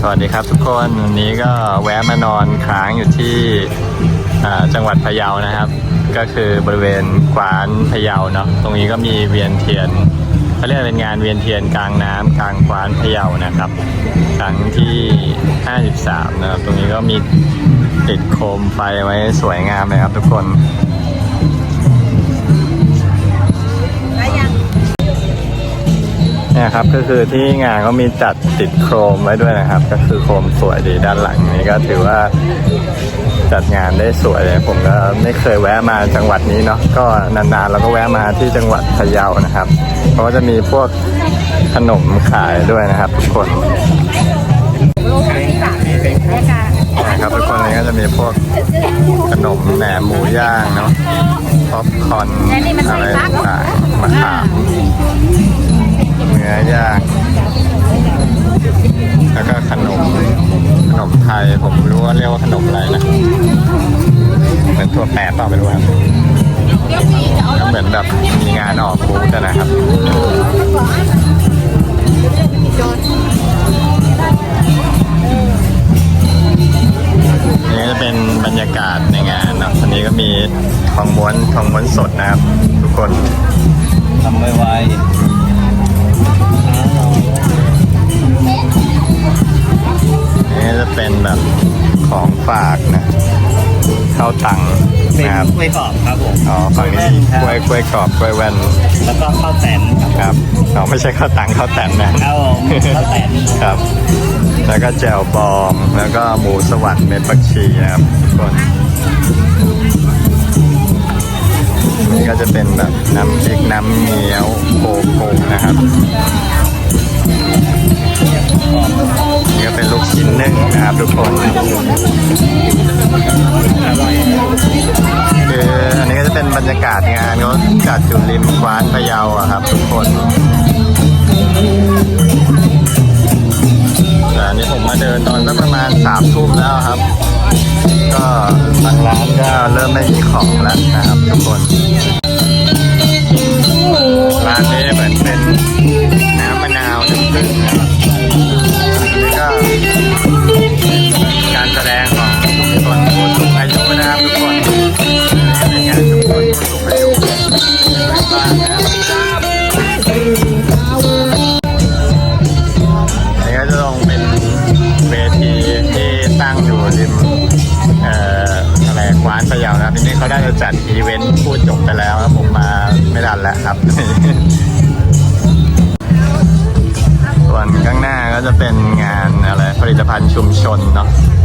สวัสดีครับทุกคนวันนี้ก็แวะมานอนค้างอยู่ที่จังหวัดพะเยานะครับ ก็คือบริเวณกวานพะเยาเนาะตรงนี้ก็มีเวียนเทียนเขาเรียกเป็นงานเวียนเทียนกลางน้ำกลางกวานพะเยานะครับ ครั้งที่ 53 นะครับ ตรงนี้ก็มีติดโคมไฟไว้สวยงามเลยครับทุกคน เนี่ยครับก็คือที่งานก็มีจัดติดโครมไว้ด้วยนะครับ ก็คือโครมสวยดีด้านหลังนี้ก็ถือว่าจัดงานได้สวยเลยผมก็ไม่เคยแวะมาจังหวัดนี้เนาะก็นานๆเราก็แวะมาที่จังหวัดพะเยานะครับ เพราะว่าจะมีพวกขนมขายด้วยนะครับทุกคน แปบเปล่าไม่รู้ครับเหมือนแบบมีงานออกบูธนะครับนี่จะเป็นบรรยากาศในงานนะอันนี้ก็มีทองม้วนทองม้วนสดนะครับ ทุกคนทำไวนี่จะเป็นแบบของฝากนะ ข้าวตังๆเป็นนะครับกล้วยกรอบครับผมอ๋อฝั่งนี้แว่นครับกล้วยกล้วยกรอบกล้วยแว่นแล้วก็ข้าวแตนครับครับอ๋อไม่ใช่ข้าวตังข้าวแตนนะครับผมข้าวแตนครับ แล้วก็แจ่วบองแล้วก็หมูสวรรค์เม็ดผักชีนะครับทุกคนนี่ก็จะเป็นแบบน้ำพริกน้ำเงี้ยวโคโค่นะครับนี่ก็เป็น ลูกชิ้นนึ่งนะครับทุกคนคืออันนี้ก็จะเป็นบรรยากาศงานเขาจัดอยู่ริมกวานพะเยาอะครับ ทุกคนแต่อันนี้ผมมาเดินตอนสักประมาณสามทุ่มแล้วครับ ก็บางร้านก็เริ่มไม่มีของแล้วนะครับ ทุกคน ภัณฑ์ชุม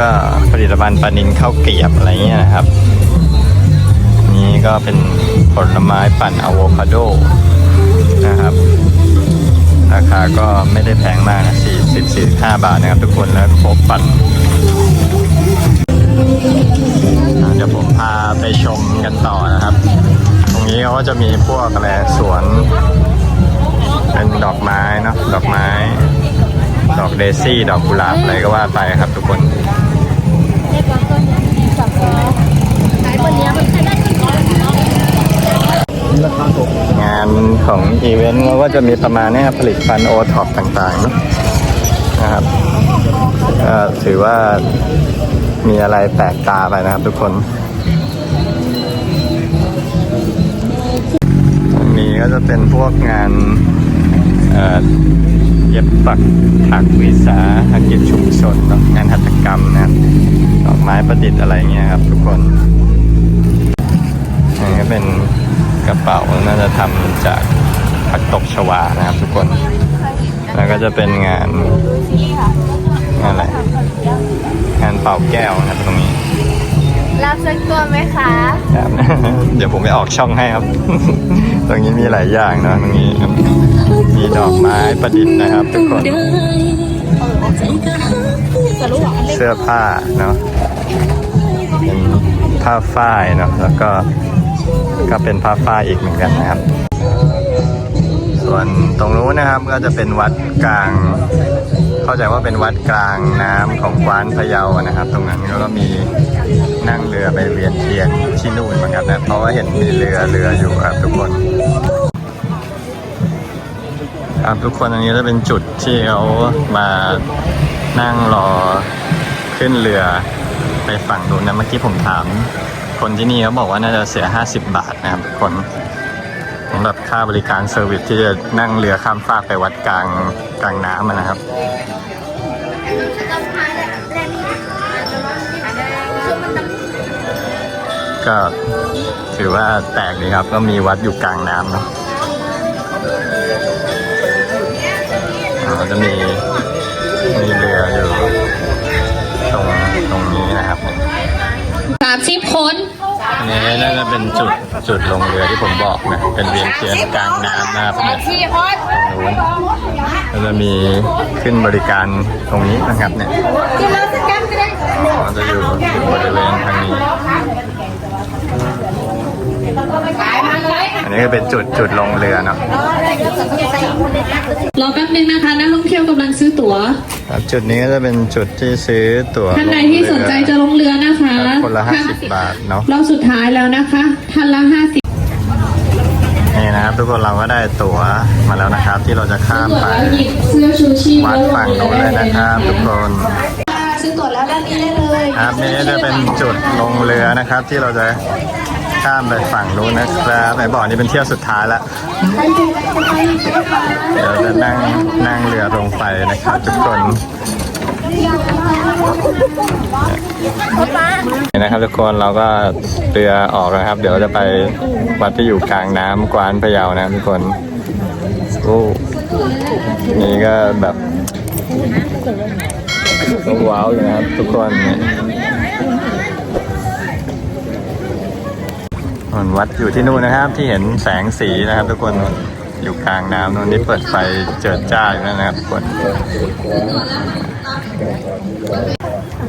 ก็ผลิตภัณฑ์ปลานินข้าวเกรียบอะไรเงี้ยนะครับ นี่ก็เป็นผลไม้ปั่นอะโวคาโดนะครับ ราคาก็ไม่ได้แพงมากนะ40 45บาทนะครับทุกคนแล้วครบปั่นเดี๋ยวผมพาไปชมกันต่อนะครับ ตรงนี้เขาก็จะมีพวกอะไรสวน เป็นดอกไม้เนาะดอกไม้ ดอกเดซี่ ดอกกุหลาบอะไรก็ว่าไปครับทุกคน งานของอีเวนต์เขาก็จะมีประมาณนี้ครับผลิตภัณฑ์โอท็อปต่างๆนะครับก็ถือว่ามีอะไรแปลกตาไปนะครับทุกคนตรงนี้ก็จะเป็นพวกงานเย็บปักถักวิสาหกิจชุมชนนะงานหัตถกรรมนะครับดอกไม้ประดิษฐ์อะไรเงี้ยครับทุกคนนนี้ก็เป็น กระเป๋าน่าจะทำจากผักตบชวานะครับทุกคน แล้วก็จะเป็นงานงานอะไรงานเป่าแก้วนะครับตรงนี้ รับสักตัวไหมคะครับเดี๋ยวผมไปออกช่องให้ครับ ตรงนี้มีหลายอย่างนะตรงนี้มีดอกไม้ประดิษฐ์นะครับ ทุกคนเสื้อผ้าเนาะเป็นผ้าฝ้ายเนาะแล้วก็ ก็เป็นผ้าฝ้ายอีกเหมือนกันนะครับ ส่วนตรงนู้นนะครับก็จะเป็นวัดกลาง เข้าใจว่าเป็นวัดกลางน้ำของกวานพะเยานะครับ ตรงนั้นก็มีนั่งเรือไปเวียนเทียนที่นู่นเหมือนกันนะเพราะว่าเห็นมีเรือเรืออยู่ครับทุกคนครับทุกคนอันนี้จะเป็นจุดที่เขามานั่งรอขึ้นเรือไปฝั่งนู้นนะเมื่อกี้ผมถาม คนที่นี่เขาบอกว่าน่าจะเสีย 50 บาทนะครับทุกคนสำหรับค่าบริการเซอร์วิสที่จะนั่งเรือข้ามฟากไปวัดกลางกลางน้ำนะครับก็ถือว่าแปลกดีครับก็มีวัดอยู่กลางน้ำเนาะอ่าจะมีมีเรืออยู่ตรงตรงนี้นะครับ สามสิบคนอันนี้น่าจะเป็นจุดจุดลงเรือที่ผมบอกนะ เป็นเวียนเทียนกลางน้ำนะครับเนี่ยตรงนู้นก็จะมีขึ้นบริการตรงนี้นะครับเนี่ยอ๋อจะอยู่บริเวณทางนี้ อันนี้ก็เป็นจุดจุดลงเรือเนาะรอแป๊บนึงนะคะนักท่องเที่ยวกำลังซื้อตั๋วครับจุดนี้ก็จะเป็นจุดที่ซื้อตั๋วท่านใดที่สนใจจะลงเรือนะคะครับคนละ50บาทเนาะรอบสุดท้ายแล้วนะคะท่านละห้าสิบนี่นะครับทุกคนเราก็ได้ตั๋วมาแล้วนะครับ ที่เราจะข้ามตั๋วไปแล้วหยิบเสื้อชูชีพวัดฝั่งนู้นเลยนะครับทุกคนซื้อตั๋วแล้วด้านนี้ได้เลยครับนี่จะเป็นจุดลงเรือนะครับที่เราจะ ข้ามไปฝั่งนู้นนะครับไอ้บ่อนี้เป็นเที่ยวสุดท้ายแล้วเดี๋ยวจะนั่งนั่งเรือลงไปนะครับทุกคนนี่นะครับทุกคนเราก็เรือออกแล้วครับ เดี๋ยวจะไปวัดที่อยู่กลางน้ำกวานพะเยานะทุกคนโอ้นี่ก็แบบว้าวอยู่นะครับทุกคน ส่วนวัดอยู่ที่นู่นนะครับ ที่เห็นแสงสีนะครับ ทุกคนอยู่กลางน้ำนู่นนี่เปิดไฟเจิดจ้าอยู่นั่นนะครับทุกคน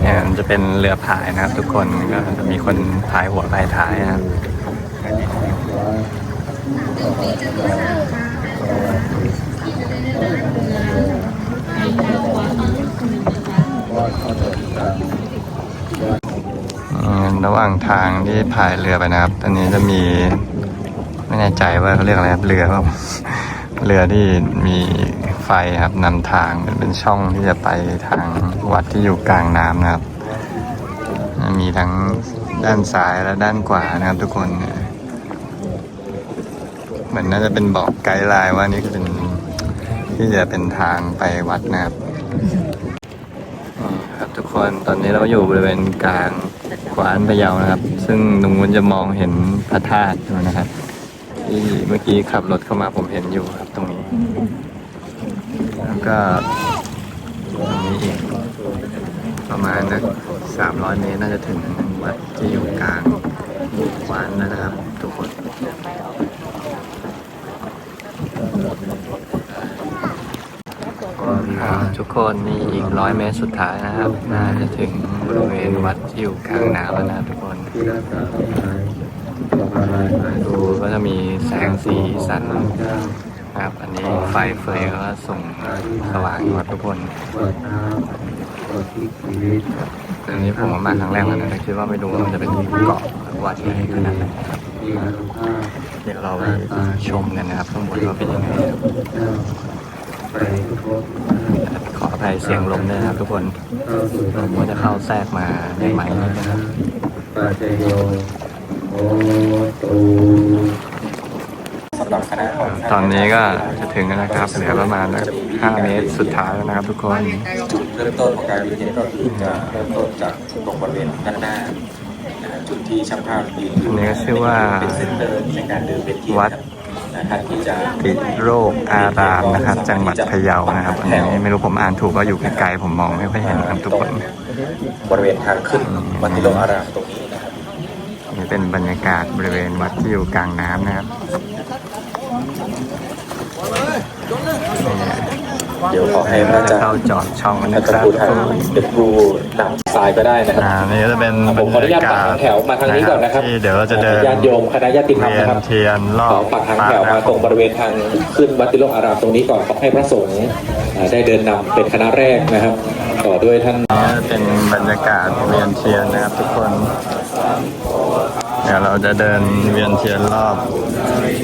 เนี่ยมันจะเป็นเรือพายนะครับ ทุกคนก็จะมีคนพายหัวพายท้ายนะครับอ ระหว่างทางที่พายเรือไปนะครับ ตอนนี้จะมีไม่แน่ใจว่าเขาเรียกอะไรครับเรือครับเรือที่มีไฟครับนำทางเป็นช่องที่จะไปทางวัดที่อยู่กลางน้ำนะครับ มีทั้งด้านซ้ายและด้านขวานะครับทุกคนเหมือนน่าจะเป็นบอกไกด์ไลน์ว่านี่คือเป็นที่จะเป็นทางไปวัดนะครับครับทุกคนตอนนี้เราอยู่บริเวณกลาง กวานพะเยานะครับ ซึ่งตรงนู้นจะมองเห็นพระธาตุนะครับ ที่เมื่อกี้ขับรถเข้ามาผมเห็นอยู่ครับตรงนี้ แล้วก็ตรงนี้อีกประมาณนักสามร้อยเมตรน่าจะถึงวัดที่อยู่กลางกวานแล้วนะครับ ทุกคนทุกคนนี่อีกร้อยเมตรสุดท้ายนะครับ น่าจะถึง บริเวณวัดที่อยู่กลางน้ำแล้วนะทุกคนดูก็จะมีแสงสีสันครับ อันนี้ไฟเฟยก็ส่งสว่างครับทุกคนอันนี้ผมมาครั้งแรกแล้วนะคิดว่าไม่รู้ว่ามันจะเป็นเกาะวัดใหญ่ขนาดไหนครับเดี๋ยวเราไปชมกันนะครับข้างบนว่าเป็นยังไงครับ ขออภัยเสียงลมด้วยนะครับทุกคนผมว่าจะเข้าแทรกมาในไมค์นะครับตอนนี้ก็จะถึงแล้วนะครับ เหลือประมาณ5เมตรสุดท้ายแล้วนะครับทุกคนจุดเริ่มต้นของการเรียนก็คือจะเริ่มต้นจากตรงบริเวณด้านหน้านะฮะจุดที่ช่างภาพยืนอันนี้ก็ชื่อว่าเป็นเส้นเดิ นในการเดินเป็นที่วัดนะฮะที่จะติโรคอารามนะครับ จังหวัดพะเยานะครับอันนี้ไม่รู้ผมอ่านถูกก็อยู่ไกลๆผมมองไม่ค่อยเห็นครับทุกคนบริเวณทางขึ้นวัดติโลอารามตรงนี้นะครับนี่เป็นบรรยากาศบริเวณวัดที่อยู่กลางน้ำนะครับ เดี๋ยวขอให้พระอาจารย์เข้าจอดช่องนะอาคจารรับย์ผู้ไทยเป็นผู้นำสายก็ได้นะครับอ่านี่ก็จะเป็นผมขออนุญาตปักหางแถวมาทางนี้ก่อนนะครับที่เดี๋ยวเราจะเดินญาติโยมคณะญาติธรรมเวียนะนครับ เทียนรอขอบปักหางแถวมาตรงบริเวณทางขึ้นวัดติโลกอารามตรงนี้ก่อนขอให้พระสงฆ์อ่าได้เดินนำเป็นคณะแรกนะครับ ต่อด้วยท่าน นี่เป็นบรรยากาศเวียนเทียนนะครับทุกคนเดี๋ยวเราจะเดินเวียนเทียนรอบ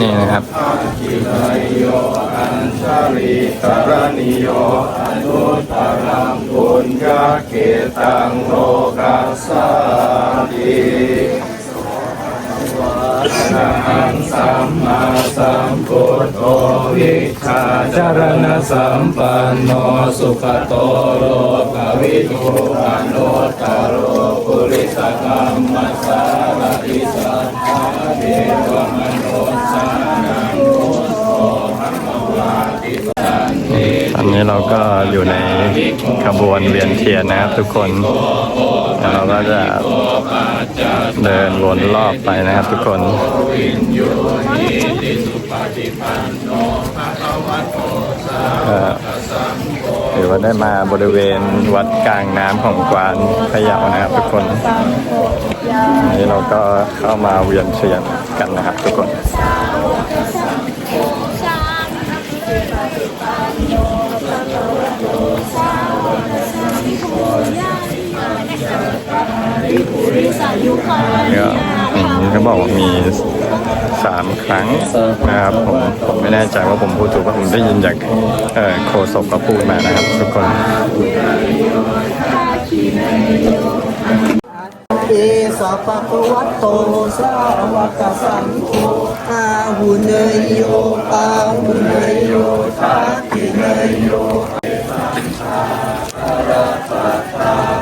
นี่นะครับสัมมาสัมพุทโธวิชาจารณสัมปันโนสุขโตโลกวิทูปโนตโรปุริสกรรมสา ติสัทธาเทวมโนสานังโตภควาติสันติตอนนี้เราก็อยู่ในขบวนเวียนเทียนนะครับทุกคนแล้วเราก็จะเดินวนรอบไปนะครับทุกคน ก็ถือว่าได้มาบริเวณวัดกลางน้ำของกวานพะเยานะครับทุกคนอันนี้เราก็เข้ามาเวียนเทียนกันนะครับทุกคนก็อย่าง นี้เขาบอกว่ามีสามครั้งนะครับผมผมไม่แน่ใจว่าผมพูดถูกว่าผมได้ยินจากโคศกก็พูดมานะครับ ทุกคนเอสัพพวัตโตสาวกสังโฆอาหุเนยโยอาหุเนยโยทักขิเนยโยสัพเพสังฆาชาลาต